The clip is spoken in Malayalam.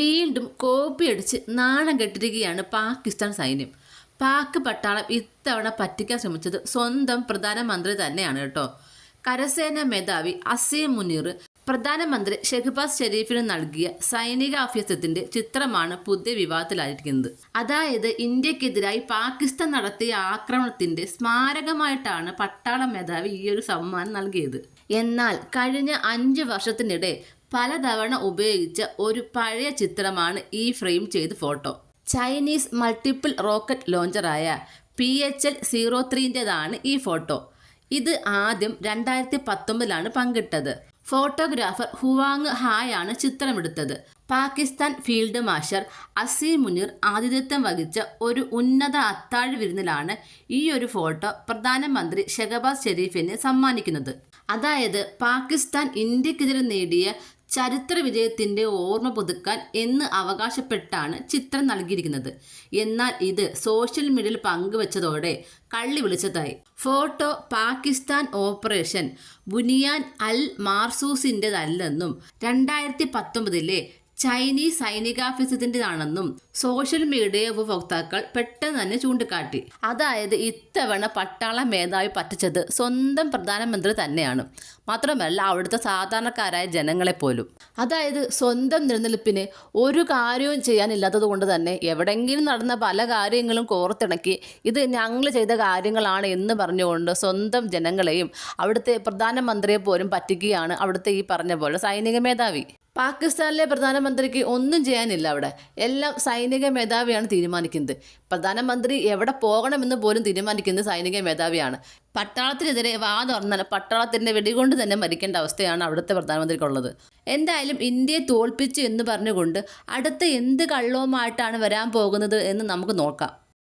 വീണ്ടും കോപ്പിയടിച്ച് നാണം കെട്ടിരിക്കുകയാണ് പാകിസ്ഥാൻ സൈന്യം. പാക് പട്ടാളം ഇത്തവണ പറ്റിക്കാൻ ശ്രമിച്ചത് സ്വന്തം പ്രധാനമന്ത്രി തന്നെയാണ് കേട്ടോ. കരസേന മേധാവി അസീം മുനീർ പ്രധാനമന്ത്രി ഷെഹ്ബാസ് ഷെരീഫിന് നൽകിയ സൈനിക അഭ്യസത്തിന്റെ ചിത്രമാണ് പുതിയ വിവാദത്തിലായിരിക്കുന്നത് അതായത് ഇന്ത്യക്കെതിരായി പാകിസ്ഥാൻ നടത്തിയ ആക്രമണത്തിന്റെ സ്മാരകമായിട്ടാണ് പട്ടാള മേധാവി ഈ ഒരു സമ്മാനം നൽകിയത്. എന്നാൽ കഴിഞ്ഞ അഞ്ച് വർഷത്തിനിടെ പലതവണ ഉപയോഗിച്ച ഒരു പഴയ ചിത്രമാണ് ഈ ഫ്രെയിം ചെയ്ത ഫോട്ടോ. ചൈനീസ് മൾട്ടിപ്പിൾ റോക്കറ്റ് ലോഞ്ചറായ പി എച്ച് എൽ സീറോ ത്രീന്റെതാണ് ഈ ഫോട്ടോ. ഇത് ആദ്യം രണ്ടായിരത്തി പത്തൊമ്പതിലാണ് പങ്കിട്ടത്. ഫോട്ടോഗ്രാഫർ ഹുവാങ് ഹായ് ആണ് ചിത്രമെടുത്തത്. പാകിസ്ഥാൻ ഫീൽഡ് മാഷർ അസീം മുനീർ ആതിഥ്യത്വം വഹിച്ച ഒരു ഉന്നത അത്താഴ വിരുന്നിലാണ് ഈ ഒരു ഫോട്ടോ പ്രധാനമന്ത്രി ഷെഹബാസ് ഷെരീഫിന് സമ്മാനിക്കുന്നത്. അതായത് പാകിസ്ഥാൻ ഇന്ത്യക്കെതിരെ നേടിയ ചരിത്ര വിജയത്തിന്റെ ഓർമ്മ പുതുക്കാൻ എന്ന് അവകാശപ്പെട്ടാണ് ചിത്രം നൽകിയിരിക്കുന്നത്. എന്നാൽ ഇത് സോഷ്യൽ മീഡിയയിൽ പങ്കുവച്ചതോടെ കള്ളി വിളിച്ചതായി. ഫോട്ടോ പാകിസ്ഥാൻ ഓപ്പറേഷൻ ബുനിയാൻ അൽ മാർസൂസിന്റെതല്ലെന്നും രണ്ടായിരത്തി പത്തൊമ്പതിലെ ചൈനീസ് സൈനികാഭ്യാസത്തിന്റെതാണെന്നും സോഷ്യൽ മീഡിയ ഉപഭോക്താക്കൾ പെട്ടെന്ന് തന്നെ ചൂണ്ടിക്കാട്ടി. അതായത് ഇത്തവണ പട്ടാള മേധാവി പറ്റിച്ചത് സ്വന്തം പ്രധാനമന്ത്രി തന്നെയാണ്. മാത്രമല്ല അവിടുത്തെ സാധാരണക്കാരായ ജനങ്ങളെ പോലും അതായത് സ്വന്തം നിലനിൽപ്പിന് ഒരു കാര്യവും ചെയ്യാനില്ലാത്തത് കൊണ്ട് തന്നെ എവിടെയെങ്കിലും നടന്ന പല കാര്യങ്ങളും കോർത്തിണക്കി ഇത് ഞങ്ങൾ ചെയ്ത കാര്യങ്ങളാണ് എന്ന് പറഞ്ഞുകൊണ്ട് സ്വന്തം ജനങ്ങളെയും അവിടുത്തെ പ്രധാനമന്ത്രിയെ പോലും പറ്റിക്കുകയാണ് അവിടുത്തെ ഈ പറഞ്ഞ പോലെ സൈനിക മേധാവി. പാകിസ്ഥാനിലെ പ്രധാനമന്ത്രിക്ക് ഒന്നും ചെയ്യാനില്ല അവിടെ. എല്ലാം സൈനിക മേധാവിയാണ് തീരുമാനിക്കുന്നത്. പ്രധാനമന്ത്രി എവിടെ പോകണമെന്ന് പോലും തീരുമാനിക്കുന്നത് സൈനിക മേധാവിയാണ്. പട്ടാളത്തിനെതിരെ വാ തുറന്നാൽ പട്ടാളത്തിന്റെ വെടികൊണ്ട് തന്നെ മരിക്കേണ്ട അവസ്ഥയാണ് അവിടുത്തെ പ്രധാനമന്ത്രിക്കുള്ളത്. എന്തായാലും ഇന്ത്യയെ തോൽപ്പിച്ചു എന്ന് പറഞ്ഞുകൊണ്ട് അടുത്ത എന്ത് കള്ളവുമായിട്ടാണ് വരാൻ പോകുന്നത് എന്ന് നമുക്ക് നോക്കാം.